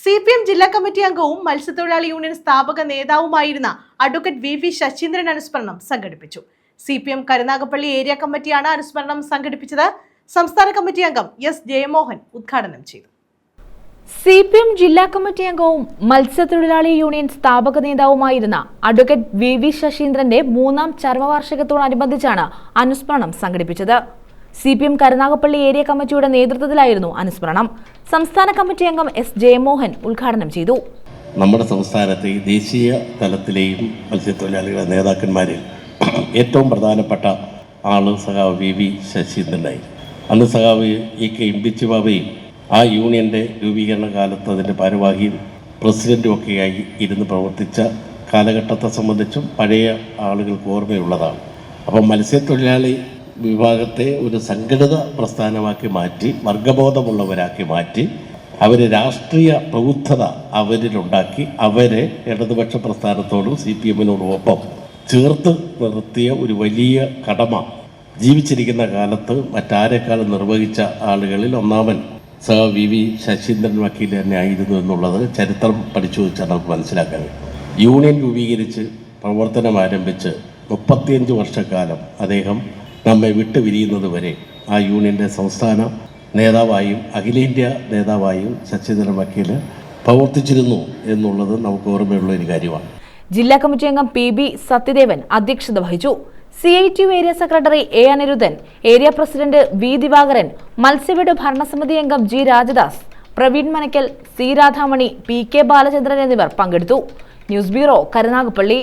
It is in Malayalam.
സി പി എം ജില്ലാ കമ്മിറ്റി അംഗവും മത്സ്യത്തൊഴിലാളി യൂണിയൻ സ്ഥാപക നേതാവുമായിരുന്ന അഡ്വക്കേറ്റ് വി വി ശശീന്ദ്രൻ അനുസ്മരണം സംഘടിപ്പിച്ചു. C P M Karunagappally area കമ്മിറ്റിയാണ് അനുസ്മരണം സംഘടിപ്പിച്ചത്. സംസ്ഥാന കമ്മിറ്റി അംഗം എസ് ജയമോഹൻ ഉദ്ഘാടനം ചെയ്തു. സി പി എം ജില്ലാ കമ്മിറ്റി അംഗവും മത്സ്യത്തൊഴിലാളി യൂണിയൻ സ്ഥാപക നേതാവുമായിരുന്ന അഡ്വക്കേറ്റ് വി വി ശശീന്ദ്രന്റെ മൂന്നാം ചരമവാർഷികത്തോടനുബന്ധിച്ചാണ് അനുസ്മരണം സംഘടിപ്പിച്ചത്. C P M Karunagappally area കമ്മിറ്റിയുടെ നേതൃത്വത്തിലായിരുന്നു അനുസ്മരണം. സംസ്ഥാന കമ്മിറ്റി അംഗം എസ് ജയമോഹൻ ഉദ്ഘാടനം ചെയ്തു. നമ്മുടെ സംസ്ഥാനത്തെ ദേശീയ തലത്തിലെയും മത്സ്യത്തൊഴിലാളികളുടെ നേതാക്കന്മാരിൽ ഏറ്റവും പ്രധാനപ്പെട്ട ആൾ സഖാവ് വി വി ശശീന്ദ്രനായി. അന്ന് സഖാവ് ഇ കെ ഇമ്പിച്ചു ബാബയും ആ യൂണിയന്റെ രൂപീകരണ കാലത്ത് അതിന്റെ ഭാരവാഹിയും പ്രസിഡന്റും ഒക്കെയായി ഇരുന്ന് പ്രവർത്തിച്ച കാലഘട്ടത്തെ സംബന്ധിച്ചും പഴയ ആളുകൾക്ക് ഓർമ്മയുള്ളതാണ്. അപ്പം മത്സ്യത്തൊഴിലാളി വിഭാഗത്തെ ഒരു സംഘടിത പ്രസ്ഥാനമാക്കി മാറ്റി വർഗബോധമുള്ളവരാക്കി മാറ്റി അവർ രാഷ്ട്രീയ പ്രബുദ്ധത അവരിലുണ്ടാക്കി അവരെ ഇടതുപക്ഷ പ്രസ്ഥാനത്തോടും സി പി എമ്മിനോടും ഒപ്പം ചേർത്ത് നിർത്തിയ ഒരു വലിയ കടമ ജീവിച്ചിരിക്കുന്ന കാലത്ത് മറ്റാരെക്കാളും നിർവഹിച്ച ആളുകളിൽ ഒന്നാമൻ സ. വി. വി. ശശീന്ദ്രൻ വക്കീൽ തന്നെ ആയിരുന്നു എന്നുള്ളത് ചരിത്രം പഠിച്ചു വെച്ചാൽ നമുക്ക് മനസ്സിലാക്കാൻ യൂണിയൻ രൂപീകരിച്ച് പ്രവർത്തനം ആരംഭിച്ച് മുപ്പത്തിയഞ്ച് വർഷക്കാലം അദ്ദേഹം നമ്മെ വിട്ടുപിരിയുന്നത് വരെ ആ യൂണിയന്റെ സംസ്ഥാന നേതാവായും അഖിലേന്ത്യാ നേതാവായും ശശീന്ദ്രൻ വക്കീൽ പ്രവർത്തിച്ചിരുന്നു എന്നുള്ളത് നമുക്ക് ഓർമ്മയുള്ള ഒരു കാര്യമാണ്. ജില്ലാ കമ്മിറ്റി അംഗം പി ബി സത്യദേവൻ അധ്യക്ഷത വഹിച്ചു. C I T U area secretary A Aniruddhan area president V Divakaran മത്സ്യവീട് ഭരണസമിതി അംഗം G Rajadas Praveen Manakkal C Radhamani P K Balachandran എന്നിവർ പങ്കെടുത്തു. News bureau Karunagappally.